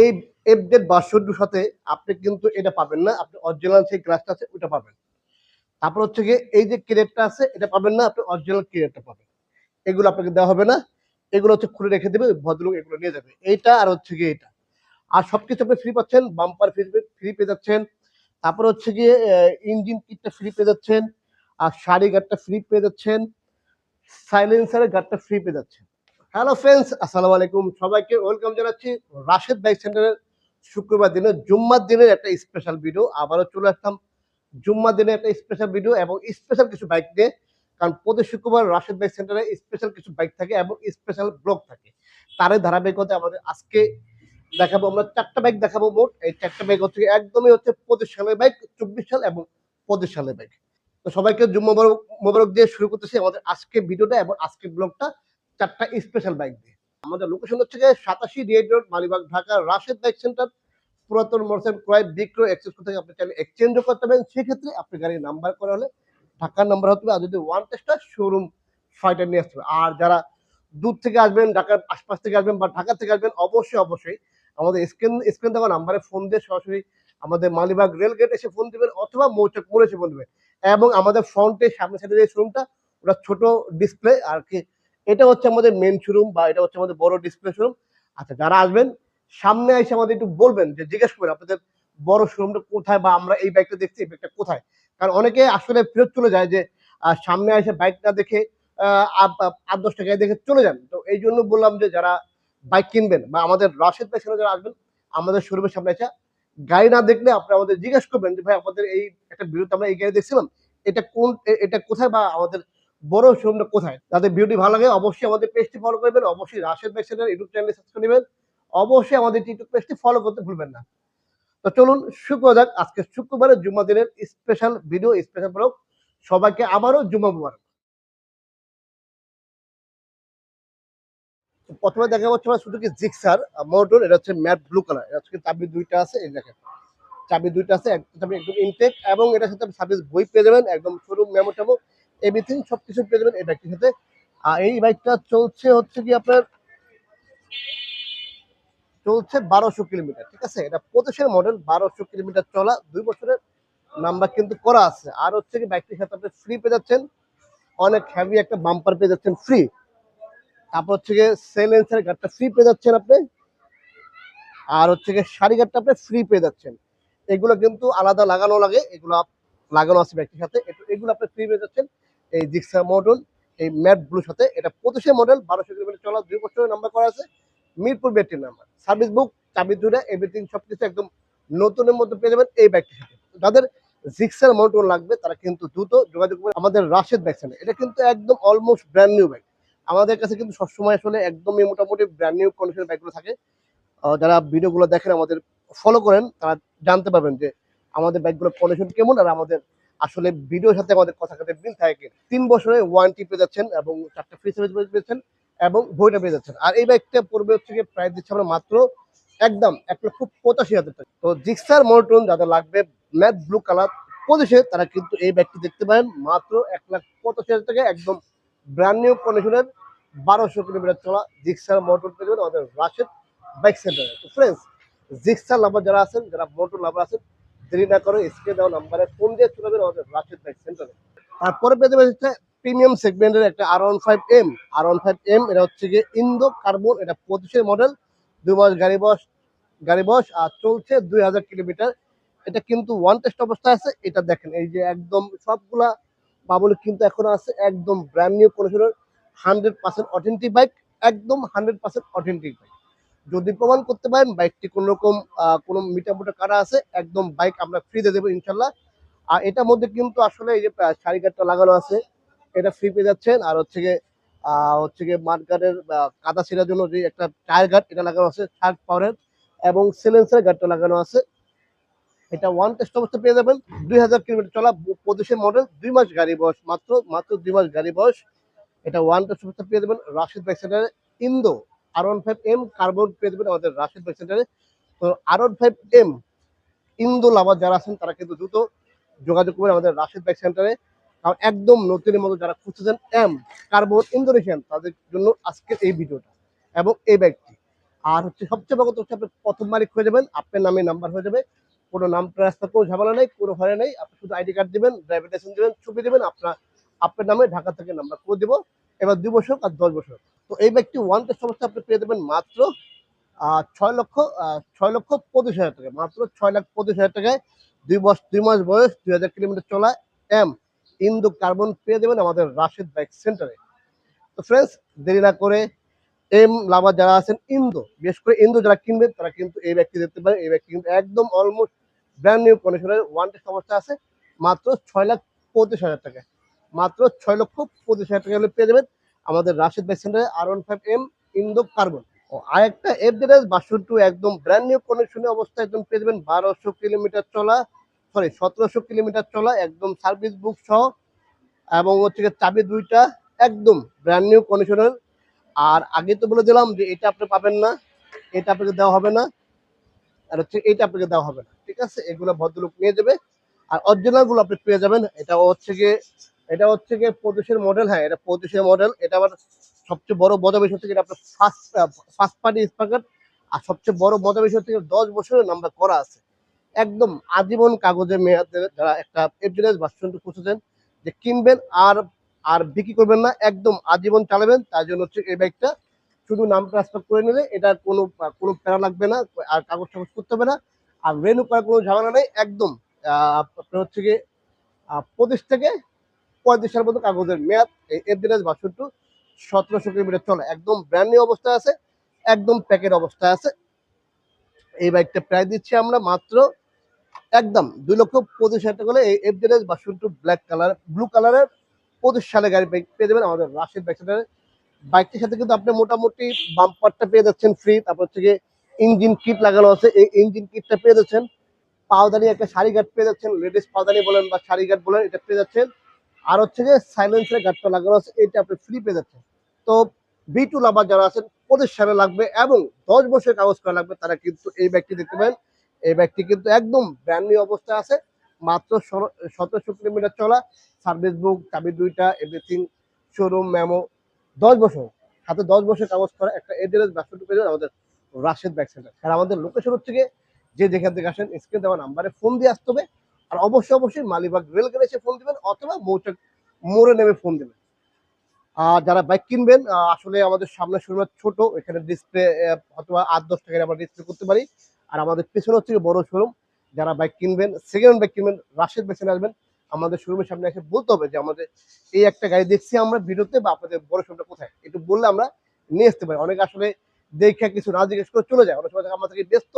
এই এফডেড বাষট্টির সাথে আপনি কিন্তু এটা পাবেন না। আপনি অরিজিনাল সেই গ্লাসটা আছে ওটা পাবেন। তারপর হচ্ছে গিয়ে এই যে ক্রেটটা আছে, এটা পাবেন না, আপনি অরিজিনাল ক্রেটটা পাবেন। এগুলো আপনাকে দেওয়া হবে না। এগুলো হচ্ছে খুলে রেখে দেবে ভদ্রলোক এগুলো নিয়ে যাবে। এইটা আর হচ্ছে গিয়ে এটা। আর সব কিছু আপনি ফ্রি পাচ্ছেন বাম্পার ফ্রি ফ্রি পেয়ে যাচ্ছেন। তারপর হচ্ছে গিয়ে ইঞ্জিন কিটটা ফ্রি পেয়ে যাচ্ছেন। আর শাড়ি গার্ডটা ফ্রি পেয়ে যাচ্ছেন। সাইলেন্সারের গার্ডটা ফ্রি পেয়ে যাচ্ছেন। হ্যালো ফ্রেন্ডস আসসালামু আলাইকুম। সবাইকে ওয়েলকাম জানাচ্ছি রাশেদ বাইক সেন্টারের শুক্রবার দিনে জুম্মার দিনের একটা স্পেশাল ভিডিও আবারও চলে আসলাম জুম্মার দিনে একটা স্পেশাল ভিডিও এবং স্পেশাল কিছু বাইক নিয়ে। কারণ প্রতি শুক্রবার রাশেদ বাইক সেন্টারে স্পেশাল কিছু বাইক থাকে এবং স্পেশাল ব্লগ থাকে। তারই ধারাবাহিকতা আমাদের আজকে দেখাবো, আমরা চারটা বাইক দেখাবো মোট। এই চারটা বাইক হচ্ছে একদমই হচ্ছে পঁচিশ সালের বাইক চব্বিশ সাল এবং পঁচিশ সালের বাইক তো সবাইকে জুম্মা মোবারক দিয়ে শুরু করতেছি আমাদের আজকে ভিডিওটা এবং আজকের ব্লগটা চারটা স্পেশাল বাইক দিয়ে। আমাদের লোকেশন হচ্ছে যে সাতাশি DEd road, Malibagh, Dhaka, Rashed bike centre পুরাতন মোটরসাইকেল ক্রয় বিক্রয় এক্সচেঞ্জ থেকে আপনি চাইলে এক্সচেঞ্জও করতে পারেন। সেক্ষেত্রে আপনি গাড়ির নাম্বার করা হলে ঢাকার নাম্বার হতে হবে আর যদি ওয়ান টেস্টার শোরুম ফাইটার নিয়ে আসতে হবে। আর যারা দূর থেকে আসবেন, ঢাকার আশপাশ থেকে আসবেন বা ঢাকা থেকে আসবেন, অবশ্যই অবশ্যই আমাদের স্ক্রিন স্ক্রিন দেওয়া নাম্বারে ফোন দিয়ে সরাসরি আমাদের মালিবাগ রেল গেট এসে ফোন দিবেন অথবা মৌচাক মোড় এসে ফোন দিবেন। এবং আমাদের ফ্রন্টে সামনে সাইডে যে শোরুমটা ওটা ছোট ডিসপ্লে আর কি এটা হচ্ছে আমাদের মেন শোরুম বা এটা হচ্ছে আমাদের বড় ডিসপ্লে শোরুম আচ্ছা যারা আসবেন, সামনে এসে আমাদের একটু বলবেন যে, জিজ্ঞেস করবেন আপনাদের বড় শোরুমটা কোথায় বা আমরা এই বাইকটা দেখছি, এই বাইকটা কোথায়? কারণ অনেকে আসলে ফেরত চলে যায় যে সামনে এসে বাইকটা দেখে আট দশ টাকায় দেখে চলে যান। তো এই জন্য বললাম যে, যারা বাইক কিনবেন বা আমাদের রাশেদ সেখানে যারা আসবেন, আমাদের শোরুমের সামনে এসে গাড়ি না দেখলে আপনি আমাদের জিজ্ঞেস করবেন যে, ভাই আমাদের এই একটা বিরুদ্ধে আমরা এই গাড়ি দেখছিলাম, এটা কোন এটা কোথায় বা আমাদের বড় শোরুমটা কোথায়? যাদের ভিডিওটি ভালো লাগে অবশ্যই আমাদের পেজটি ফলো করবেন, অবশ্যই রাশেদ বাইক ইউটিউব চ্যানেলে সাবস্ক্রাইব নেবেন। অবশ্যই আমাদের ইউটিউব পেজটি ফলো করতে ভুলবেন না। তো চলুন শুক্র যাক। আজকে শুক্রবারের জুম্মা দিনের স্পেশাল ভিডিও স্পেশাল ব্লগ সবাইকে আবারও জুম্মা মুবারক। প্রথমে দেখা যাচ্ছে আমার কি জিক্সার মোটর এটা হচ্ছে ম্যাট ব্লু কালার এটা হচ্ছে চাবি দুইটা আছে, এই দেখেন। চাবি দুইটা আছে একদম ইনটেক এবং এটার সাথে সার্ভিস বই পেয়ে যাবেন, একদম শোরুম মেমো টেমো এভরিথিং সব কিছু পেয়ে যাবেন বাইকটির সাথে আর এই বাইকটা চলছে হচ্ছে কি আপনার, চলছে বারোশো কিলোমিটার, ঠিক আছে? এটা পঁচিশের মডেল বারোশো কিলোমিটার চলা, দুই বছরের নাম্বার কিন্তু করা আছে। আর হচ্ছে কি বাইকটির সাথে আপনি ফ্রি পেয়ে যাচ্ছেন, অনেক হ্যাভি একটা বাম্পার পেয়ে যাচ্ছেন ফ্রি তারপর হচ্ছে গিয়ে সেলেন্সের গাড়টা ফ্রি পেয়ে যাচ্ছেন আপনি। আর হচ্ছে গিয়ে শাড়ি গাড়টা আপনি ফ্রি পেয়ে যাচ্ছেন। এগুলো কিন্তু আলাদা লাগানো লাগে, এগুলো লাগানো আছে ব্যক্তির সাথে। এগুলো আপনি ফ্রি পেয়ে যাচ্ছেন। এই জিক্সা মডেল এই ম্যাট ব্লুর সাথে। এটা পঁচিশে মডেল বারোশো কিলোমিটার চলা দুই বছরের নাম্বার করা আছে। Mirpur battery number service book চাবি দুটা এভরিথিং সবকিছু একদম নতুনের মধ্যে পেয়ে যাবেন এই ব্যাগটির সাথে। যাদের জিক্সার মডেল লাগবে, তারা কিন্তু দ্রুত যোগাযোগ করবে আমাদের রাশেদ ব্যাগ এটা কিন্তু একদম অলমোস্ট ব্র্যান্ড নিউ ব্যাগ আমাদের কাছে কিন্তু সবসময় আসলে একদমই মোটামুটি ব্র্যান্ড নিউ কন্ডিশনের ব্যাগগুলো থাকে। যারা ভিডিওগুলো দেখেন, আমাদের ফলো করেন, তারা জানতে পারবেন যে আমাদের ব্যাগগুলোর কন্ডিশন কেমন আর আমাদের আসলে ভিডিওর সাথে আমাদের কথা কাটে মিল থাকে। তিন বছরের ওয়ারেন্টি পেয়ে যাচ্ছেন এবং চারটা ফ্রি সার্ভিস পেয়েছেন এবং বইটা পেয়ে যাচ্ছেন। আর এই বাইকটা পড়বে হচ্ছে গিয়ে প্রাইস দিচ্ছে আমরা মাত্র একদম এক লক্ষ পঁচাশি হাজার টাকা। তো জিক্সার মোটন যাদের লাগবে ম্যাট ব্লু কালার পঁচিশে তারা কিন্তু এই ব্যাগটি দেখতে পারেন। মাত্র এক লাখ পঁচাশি হাজার টাকা একদম ব্র্যান্ড নিউ কন্ডিশনের বারোশো কিলোমিটার চলা জিক্সার মোটর পেয়ে যাবেন আমাদের রাশেদ বাইক সেন্টারে তো ফ্রেন্ডস জিক্সার লাভার যারা আছেন, যারা মোটর লাভার আছেন দেরি না করে স্ক্রিনে দেওয়া নাম্বারে ফোন দিয়ে চলে যাবেন আমাদের রাশেদ বাইক সেন্টারে। তারপরে যাবেন হচ্ছে প্রিমিয়াম সেগমেন্টের একটা R one five M R one five M এটা হচ্ছে গিয়ে ইন্দো কার্বন, এটা পঁচিশের মডেল। দুই মাস গাড়ি বয়স গাড়ি বয়স আর চলছে দুই হাজার কিলোমিটার। এটা কিন্তু ওয়ান টেস্ট অবস্থায় আছে, এটা দেখেন, এই যে একদম সবগুলা বাবুল কিন্তু এখন আছে, একদম ব্র্যান্ড নিউ কন্ডিশনের হান্ড্রেড পার্সেন্ট অথেন্টিক বাইক একদম হান্ড্রেড পার্সেন্ট অথেন্টিক বাইক যদি প্রমাণ করতে পারেন বাইকটি কোনো রকম কোনো মিটার মোটা কাটা আছে, একদম বাইক আমরা ফ্রি দিয়ে দেবো ইনশাল্লাহ আর এটার মধ্যে কিন্তু আসলে এই যে সারি গার্ডটা লাগানো আছে, এটা ফ্রি পেয়ে যাচ্ছেন। আর হচ্ছে গিয়ে হচ্ছে গিয়ে মাঠ গার্ডের কাদা ছেড়ার জন্য যে একটা টায়ার গার্ড এটা লাগানো আছে শার্ক পাওয়ারের এবং সিলেন্সার গার্ডটা লাগানো আছে। এটা ওয়ান টেস্ট অবস্থা পেয়ে যাবেন। দুই হাজার কিলোমিটার চলা পঁচিশে মডেল দুই মাস গাড়ি বয়স মাত্র মাত্র দুই মাস গাড়ি বয়স। এটা ওয়ান টেস্ট অবস্থা পেয়ে যাবেন রাশিদ বাইক সেন্টারে Indo R one five M carbon পেয়ে যাবেন আমাদের রাশিদ বাইক সেন্টারে তো R one five M Indo lover যারা আছেন, তারা কিন্তু দ্রুত যোগাযোগ করবেন আমাদের রাশিদ বাইক সেন্টারে কারণ একদম নতুনের মতো যারা খুঁজতেছেন এম কার্বন ইন্দোনেশিয়ান তাদের জন্য আজকের এই ভিডিওটা এবং এই ব্যাগটি আর হচ্ছে সবচেয়ে বড় হচ্ছে, আপনি প্রথম মালিক হয়ে যাবেন, আপনার নামে নাম্বার হয়ে যাবে। কোনো নাম ট্রান্সফার কোনো ঝামেলা নেই, কোনো হরে নেই, আপনি শুধু আইডি কার্ড দিবেন ড্রাইভিং লাইসেন্স দিবেন, ছবি দিবেন, আপনার আপনার নামে ঢাকা থেকে নাম্বার করে দেবো। এবার দুই বছর আর দশ বছর। তো এই ব্যক্তি ওয়ান অবস্থা আপনি পেয়ে দেবেন মাত্র ছয় লক্ষ ছয় লক্ষ পঁচিশ হাজার টাকা। মাত্র ছয় লাখ পঁচিশ হাজার টাকায় দুই বছর, দুই মাস বয়স, দুই হাজার কিলোমিটার চলা এম ইন্দু কার্বন পেয়ে দেবেন আমাদের রাশিদ বাইক সেন্টারে। তো ফ্রেন্ডস দেরি না করে এম লাভার যারা আছেন ইন্দো বিশেষ করে ইন্দো যারা কিনবেন তারা কিন্তু এই ব্যক্তি দেখতে পারে। এই ব্যক্তি কিন্তু একদম অলমোস্ট ব্র্যান্ড নিউ কন্ডিশনের ওয়ান অবস্থা আছে, মাত্র ছয় লাখ পঁচিশ হাজার টাকা মাত্র ছয় লক্ষ পঁচিশ হাজার টাকা পেয়ে যাবেন আমাদের রাশিদ বাইক সেন্টারে R one five M Indo carbon ও আরেকটা এফজেডএস বাসন টু একদম ব্র্যান্ড নিউ কন্ডিশনের অবস্থায় একদম পেয়ে যাবেন বারোশো কিলোমিটার চলা সরি সতেরোশো কিলোমিটার চলা, একদম সার্ভিস বুক সহ, এবং হচ্ছে চাবি দুইটা একদম ব্র্যান্ড নিউ কন্ডিশনের আর আগে তো বলে দিলাম যে এটা আপনি পাবেন না, এটা আপনাকে দেওয়া হবে না, আর হচ্ছে এটা আপনাকে দেওয়া হবে না, ঠিক আছে? এগুলো ভদ্রলোক নিয়ে যাবে, আর অরিজিনালগুলো আপনি পেয়ে যাবেন। এটা হচ্ছে গিয়ে এটা হচ্ছে গিয়ে পঁচিশের মডেল হ্যাঁ এটা পঁচিশের মডেল এটা আবার সবচেয়ে বড় মজা বিষয় হচ্ছে গিয়ে আপনার ফার্স্ট ফার্স্ট পার্টি স্পার্কার আর সবচেয়ে বড় মজা বিষয় হচ্ছে দশ বছরের নাম্বার করা আছে। একদম আজীবন কাগজের মেয়াদে যারা একটা এফডিএস ভার্সনটি খুঁজেছেন, যে কিনবেন আর আর বিক্রি করবেন না, একদম আজীবন চালাবেন। তার জন্য হচ্ছে এই বাইকটা শুধু নাম ট্রান্সফার করে নিলে এটা কোনো কোনো প্যারা লাগবে না, আর কাগজ টাগজ করতে হবে না। আর রেনু করার কোনো ঝামেলা নেই, একদম আপনার হচ্ছে গিয়ে পঁচিশ থেকে পঁয়ত্রিশ সালের মতো কাগজের মেয়াদ এই এফডিএস বাসনটু সতেরোশো কিলোমিটার চলে। একদম ব্র্যান্ড নিউ অবস্থায় আছে, একদম প্যাকেট অবস্থায় আছে। এই বাইকটা প্রায় দিচ্ছি আমরা মাত্র একদম দুই লক্ষ পঁচিশ হাজার টাকা হলে এই FZS version two black colour blue কালারের পঁচিশ সালে গাড়ি বাইক পেয়ে যাবেন আমাদের রাশিদ বাইক বাইকটির সাথে কিন্তু আপনি মোটামুটি বাম্পারটা পেয়ে যাচ্ছেন ফ্রি তারপর গিয়ে ইঞ্জিন কিট লাগানো আছে, এই ইঞ্জিন কিটটা পেয়ে যাচ্ছেন। পাওদানি একটা শাড়ি গার্ড পেয়ে যাচ্ছেন লেডিস পাওদানি বলেন বা শাড়ি গার্ড বলেন, এটা পেয়ে যাচ্ছেন। আর হচ্ছে যে সাইলেন্সের গার্ডটা লাগানো আছে, এটা আপনি ফ্রি পেয়ে যাচ্ছেন। তো বি টু লাভার যারা আছেন পঁচিশ সালে লাগবে এবং দশ বছর কাগজ করা লাগবে, তারা কিন্তু এই ব্যাগটি দেখতে পাবেন। এই ব্যাগটি কিন্তু একদম ব্র্যান্ড নিউ অবস্থায় আছে, মাত্র সতেরোশো কিলোমিটার চলা সার্ভিস বুক চাবি দুইটা এভরিথিং শোরুম মেমো দশ বছর। হাতে দশ বছর কাগজ করা একটা এড্রেস ব্যবসাটু পেয়ে যাবেন আমাদের রাশেদ ব্যাগ সেন্টার আর আমাদের লোকেশন হচ্ছে যে যেখান থেকে আসেন স্ক্রিন দেওয়া নাম্বারে ফোন দিয়ে আসতে হবে। আর অবশ্যই অবশ্যই মালিবাগ রেল গেলে এসে ফোন দিবেন অথবা মৌচাক মোড়ে নেমে ফোন দেবেন। আর যারা বাইক কিনবেন আসলে আমাদের সামনে শোরুম ছোট, এখানে ডিসপ্লে অথবা আট, দশ টাকায় আমরা ডিসপ্লে করতে পারি। আর আমাদের পেছনে হচ্ছে বড় শোরুম। যারা বাইক কিনবেন সেকেন্ড বাইক কিনবেন, রাশেদ বেছে আসবেন আমাদের শোরুমের সামনে এসে বলতে হবে যে, আমাদের এই একটা গাড়ি দেখছি আমরা ভিডিওতে বা আপনাদের বড় শোরুমটা কোথায়? একটু বললে আমরা নিয়ে আসতে পারি। অনেকে আসলে দেখে কিছু না জিজ্ঞেস করে চলে যায়। অনেক সময় থেকে ব্যস্ত।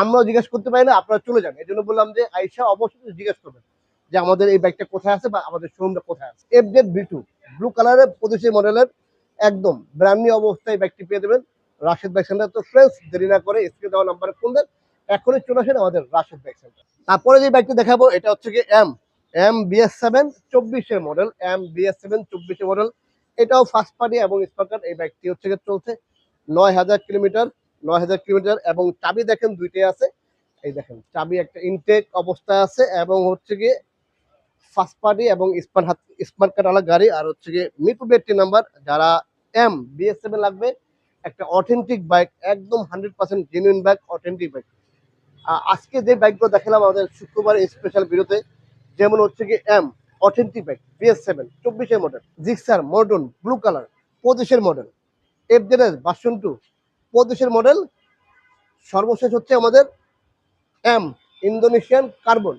আমরাও জিজ্ঞেস করতে পারি না, আপনারা চলে যান। এই জন্য বললাম যে আইসা অবশ্যই জিজ্ঞেস করবেন যে, আমাদের এই বাইকটা কোথায় আছে বা আমাদের শোরুমটা কোথায় আছে। F Z V two blue কালারের পঁচিশে মডেলের একদম ব্র্যান্ড অবস্থায় বাইকটি পেয়ে দেবেন রাশেদ বাইক সেন্টার তো ফ্রেন্ডস দেরি না করে স্ক্রিনে দেওয়া নাম্বারে ফোন দেন। এখনই চলে আসেন আমাদের রাশেদ বাইক সেন্টার তারপরে যে বাইকটি দেখাবো, এটা হচ্ছে কি এম এম বিএস সেভেন চব্বিশের মডেল এম বিএস সেভেন চব্বিশের মডেল এটাও ফার্স্ট পার্টি এবং স্পার্কার এই বাইকটি হচ্ছে চলছে নয় হাজার কিলোমিটার। নয় হাজার কিলোমিটার এবং চাবি দেখেন দুইটাই আছে। এই দেখেন, চাবি একটা ইনটেক অবস্থায় আছে এবং হচ্ছে গিয়ে ফার্স্ট পার্টি এবং স্মার্ট হাত স্মার্ট কার্ড আলা গাড়ি আর হচ্ছে গিয়ে মিরপুর বেটটি নাম্বার যারা এম বিএস সেভেন লাগবে, একটা অথেন্টিক বাইক একদম hundred percent genuine bike authentic bike আজকে যে বাইকগুলো দেখালাম আমাদের শুক্রবার স্পেশাল ভিডিওতে, যেমন হচ্ছে কি M authentic bike BS seven চব্বিশের মডেল জিক্সার মডন ব্লু কালার পঁচিশের মডেল এফজেডএস বাসন টু পঁচিশের মডেল সর্বশেষ হচ্ছে আমাদের এম ইন্দোনেশিয়ান কার্বন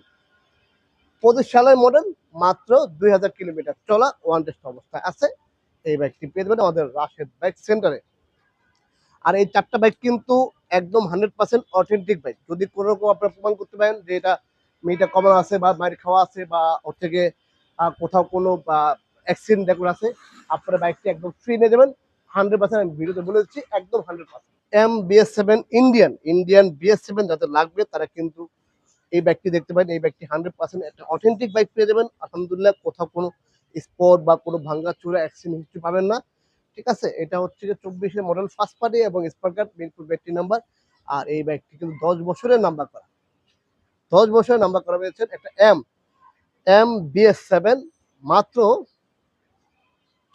পঁচিশ সালের মডেল মাত্র দুই হাজার কিলোমিটার চলা ওয়ান টেস্ট অবস্থায় আছে। এই বাইকটি পেয়ে দেবেন আমাদের রাশেদ বাইক সেন্টারে আর এই চারটা বাইক কিন্তু একদম হান্ড্রেড পার্সেন্ট অথেন্টিক বাইক যদি কোনো রকম আপনারা প্রমাণ করতে পারেন যে এটা মেয়েটা কমন আছে বা মায়ের খাওয়া আছে বা ওর থেকে কোথাও কোনো, বা অ্যাক্সিডেন্ট দেখুন আছে, আপনারা বাইকটি একদম ফ্রি নিয়ে যাবেন। হান্ড্রেড পার্সেন্ট আমি ভিডিওতে বলে দিচ্ছি, একদম hundred percent. M BS seven Indian Indian BS seven যাদের লাগবে, তারা কিন্তু এই বাইকটি দেখতে পারেন। এই বাইকটি হান্ড্রেড পার্সেন্ট একটা অথেন্টিক বাইক পেয়ে যাবেন। আলহামদুলিল্লাহ, কোথাও কোনো স্পট বা কোনো ভাঙ্গা চূড়া অ্যাক্সিডেন্ট হিস্ট্রি পাবেন না। ঠিক আছে? এটা হচ্ছে যে চব্বিশের মডেল ফার্স্ট পার্টি এবং স্পার্কার মিরপুর ব্যাটারি নাম্বার আর এই বাইকটি কিন্তু দশ বছরের নাম্বার করা। দশ বছরের নাম্বার করা হয়েছে একটা এম এম বিএস সেভেন মাত্র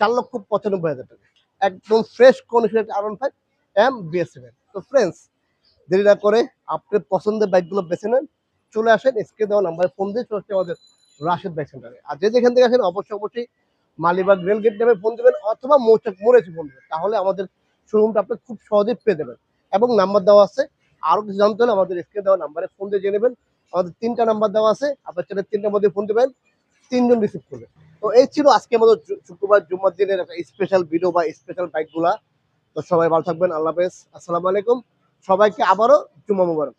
চার লক্ষ পঁচানব্বই হাজার টাকা। একদম ফ্রেশ কন্ডিশনের R one five M BS seven তো ফ্রেন্ডস দেরি না করে আপনি পছন্দের বাইকগুলো বেছে নেন, চলে আসেন, স্ক্রিনে দেওয়া নাম্বারে ফোন দিয়ে চলে আসছে আমাদের রাশেদ বাইক সেন্টারে আর যে যেখান থেকে আসেন, অবশ্যই অবশ্যই মালিবাগ রেল গেট নেমে ফোন দেবেন অথবা মৌচাক মোড়ে ফোন দেবেন, তাহলে আমাদের শোরুমটা আপনি খুব সহজেই পেয়ে দেবেন এবং নাম্বার দেওয়া আছে আরও কিছু জানতে হলে আমাদের স্ক্রিনে দেওয়া নাম্বারে ফোন দিয়ে জেনে নেবেন। আমাদের তিনটা নাম্বার দেওয়া আছে, আপনার চ্যানেল তিনটার মধ্যে ফোন দেবেন, তিনজন রিসিভ করবে তো এই ছিল আজকে আমাদের শুক্রবার জুম্মার দিনের একটা স্পেশাল ভিডিও বা স্পেশাল বাইকগুলা তো সবাই ভালো থাকবেন, আল্লাহ হাফেজ। আসসালামু আলাইকুম। সবাইকে আবারও জুম্মা মুবারক।